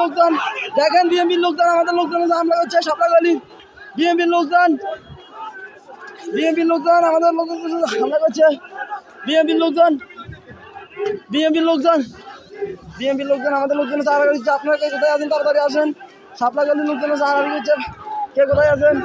লোকজন দেখেন, বিএনপির লোকজন, আমাদের লোকজন এসে হামলা করছে সাপলাগলি বিএনপির লোকজন বিএনপির লোকজন, আমাদের লোকজন এসে হামলা করছে বিএনপির লোকজন। বিএনপির লোকজন বিএনপির লোকজন, আমাদের লোকজন সাহারা করছে আপনারা কে কোথায় আছেন? তাড়াতাড়ি আসেন। সাপলাগলির লোকজন সাহারা করছে কে কোথায় আছেন?